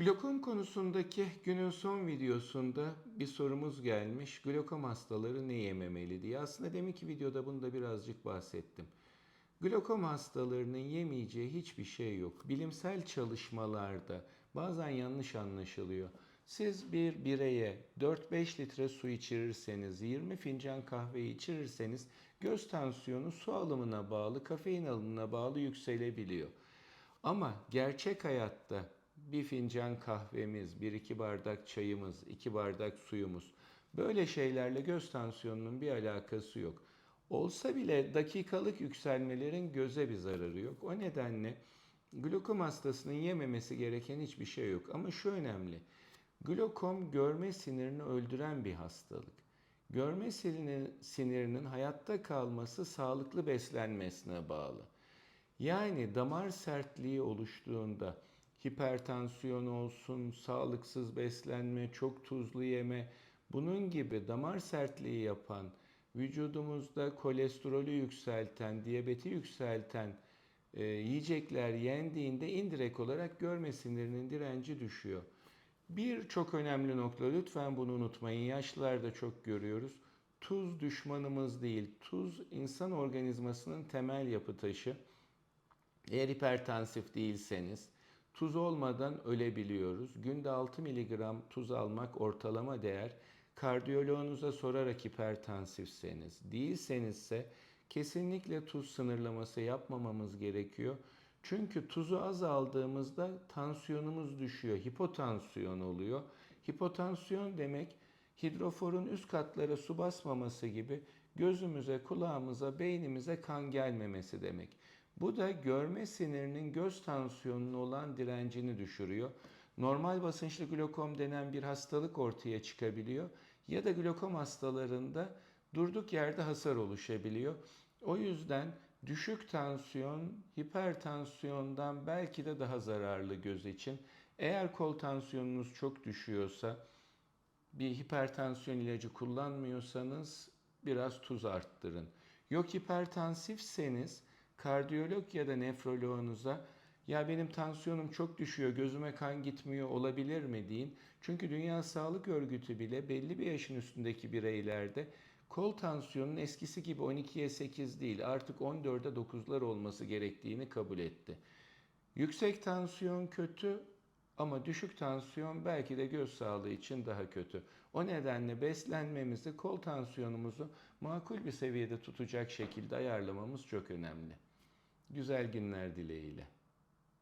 Glokom konusundaki günün son videosunda bir sorumuz gelmiş. Glokom hastaları ne yememeli diye. Aslında deminki videoda bunu da birazcık bahsettim. Glokom hastalarının yemeyeceği hiçbir şey yok. Bilimsel çalışmalarda bazen yanlış anlaşılıyor. Siz bir bireye 4-5 litre su içirirseniz, 20 fincan kahve içirirseniz göz tansiyonu su alımına bağlı, kafein alımına bağlı yükselebiliyor. Ama gerçek hayatta bir fincan kahvemiz, bir iki bardak çayımız, iki bardak suyumuz böyle şeylerle göz tansiyonunun bir alakası yok. Olsa bile dakikalık yükselmelerin göze bir zararı yok. O nedenle glokom hastasının yememesi gereken hiçbir şey yok. Ama şu önemli. Glokom görme sinirini öldüren bir hastalık. Görme sinirinin, hayatta kalması sağlıklı beslenmesine bağlı. Yani damar sertliği oluştuğunda hipertansiyon olsun, sağlıksız beslenme, çok tuzlu yeme bunun gibi damar sertliği yapan, vücudumuzda kolesterolü yükselten, diyabeti yükselten e, yiyecekler yendiğinde indirekt olarak görme sinirinin direnci düşüyor. Bir çok önemli nokta lütfen bunu unutmayın. Yaşlılarda çok görüyoruz. Tuz düşmanımız değil. Tuz insan organizmasının temel yapı taşı. Eğer hipertansif değilseniz tuz olmadan ölebiliyoruz. Günde 6 mg tuz almak ortalama değer. Kardiyoloğunuza sorarak hipertansifseniz, değilsenizse kesinlikle tuz sınırlaması yapmamamız gerekiyor. Çünkü tuzu az aldığımızda tansiyonumuz düşüyor, hipotansiyon oluyor. Hipotansiyon demek hidroforun üst katlara su basmaması gibi gözümüze, kulağımıza, beynimize kan gelmemesi demek. Bu da görme sinirinin göz tansiyonuna olan direncini düşürüyor. Normal basınçlı glokom denen bir hastalık ortaya çıkabiliyor ya da glokom hastalarında durduk yerde hasar oluşabiliyor. O yüzden düşük tansiyon hipertansiyondan belki de daha zararlı göz için. Eğer kol tansiyonunuz çok düşüyorsa bir hipertansiyon ilacı kullanmıyorsanız biraz tuz arttırın. Yok hipertansifseniz kardiyolog ya da nefroloğunuza ya benim tansiyonum çok düşüyor, gözüme kan gitmiyor olabilir mi deyin. Çünkü Dünya Sağlık Örgütü bile belli bir yaşın üstündeki bireylerde kol tansiyonunun eskisi gibi 12'ye 8 değil artık 14'e 9'lar olması gerektiğini kabul etti. Yüksek tansiyon kötü ama düşük tansiyon belki de göz sağlığı için daha kötü. O nedenle beslenmemizi, kol tansiyonumuzu makul bir seviyede tutacak şekilde ayarlamamız çok önemli. Güzel günler dileğiyle.